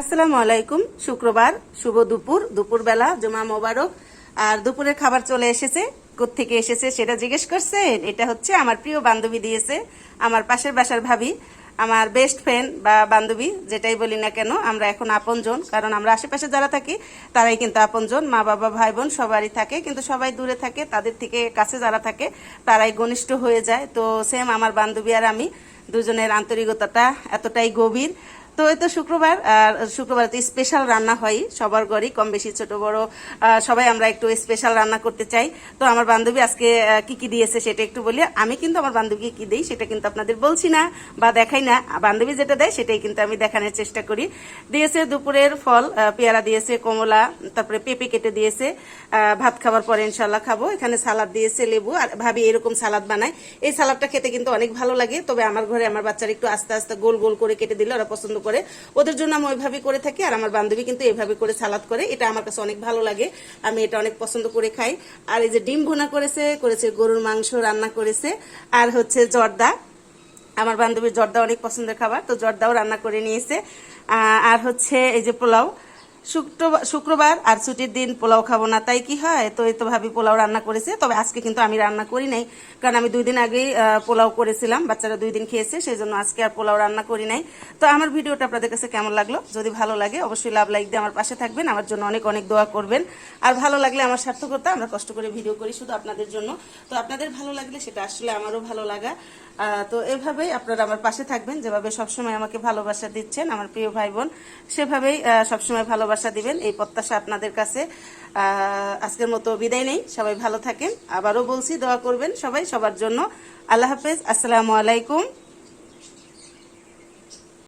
আসসালামু আলাইকুম, শুক্রবার, শুভ দুপুর, দুপুরবেলা, জমা মোবারক। আর দুপুরের খাবার চলে এসেছে থেকে এসেছে সেটা জিজ্ঞেস করছেন? এটা হচ্ছে আমার প্রিয় বান্ধবী দিয়েছে, আমার পাশের বাসার ভাবি, আমার বেস্ট ফ্রেন্ড বা বান্ধবী, যেটাই বলি না কেন, আমরা এখন আপনজন, কারণ আমরা আশেপাশে যারা থাকি, তারাই কিন্তু আপনজন, মা, বাবা, ভাই, বোন সবারই থাকে, কিন্তু সবাই দূরে থাকে, তাদের থেকে কাছে যারা থাকে, তারাই ঘনিষ্ঠ হয়ে যায়। তো সেম আমার বান্ধবী আর আমি, দুজনের আন্তরিকতাটা এতটাই গভীর তো এই তো শুক্রবার, আর শুক্রবার তো স্পেশাল রান্না হয়, সবার ঘরেই কম বেশি ছোট বড় সবাই আমরা একটু স্পেশাল রান্না করতে চাই। তো আমার বান্ধবী আজকে কি কি দিয়েছে সেটা একটু বলি। আমি কিন্তু আমার বান্ধবীকে কি দিই সেটা কিন্তু আপনাদের বলছি না বা দেখাই না। বান্ধবী যেটা দেয় সেটাই কিন্তু আমি দেখানোর চেষ্টা করি। দিয়েছে দুপুরের ফল পেয়ারা দিয়েছে, কমলা, তারপরে পেঁপে কেটে দিয়েছে ভাত খাবার পরে ইনশাল্লাহ খাব। এখানে সালাদ দিয়েছে লেবু, আর ভাবি এরকম সালাদ বানায়। এই সালাদটা খেতে কিন্তু অনেক ভালো লাগে, তবে আমার ঘরে আমার বাচ্চারা একটু আস্তে আস্তে গোল গোল করে কেটে দিলে ওরা পছন্দ করে ওদের জন্য আমি ওইভাবে করে থাকি আর আমার বান্ধবী কিন্তু এইভাবে করে সালাদ করে। এটা আমার কাছে অনেক ভালো লাগে। আমি এটা অনেক পছন্দ করে খাই। আর এই যে ডিম ভোনা করেছে করেছে গরুর মাংস রান্না করেছে। আর হচ্ছে জর্দা। আমার বান্ধবীর জর্দা অনেক পছন্দের খাবার। তো জর্দাও রান্না করে নিয়েছে। আর হচ্ছে এই যে পোলাও। শুক্রবার শুক্রবার আর ছুটির দিন পোলাও খাব না, তাই কি হয়? তো এই তো ভাবি পোলাও রান্না করেছে, তবে আজকে কিন্তু আমি রান্না করি নাই, কারণ আমি দুই দিন আগেই পোলাও করেছিলাম, বাচ্চারা দুই দিন খেয়েছে সেই জন্য আজকে আর পোলাও রান্না করি নাই। তো আমার ভিডিওটা আপনাদের কাছে কেমন লাগল? যদি ভালো লাগে, অবশ্যই লাভ লাইক দিয়ে আমার পাশে থাকবেন, আমার জন্য অনেক অনেক দোয়া করবেন। আর ভালো লাগলে আমার সার্থকতা, আমরা কষ্ট করে ভিডিও করি শুধু আপনাদের জন্য। তো আপনাদের ভালো লাগলে সেটা আসলে আমারও ভালো লাগা। তো এভাবেই আপনারা আমার পাশে থাকবেন, যেভাবে সবসময় আমাকে ভালোবাসা দিচ্ছেন, আমার প্রিয় ভাই বোন, সেভাবেই সবসময় ভালোবাসা দিবেন, এই প্রত্যাশা আপনাদের কাছে। আজকের মতো বিদায় নেই, সবাই ভালো থাকেন। আবারও বলছি, দোয়া করবেন সবাই সবার জন্য। আল্লাহ হাফেজ, আসসালামু আলাইকুম।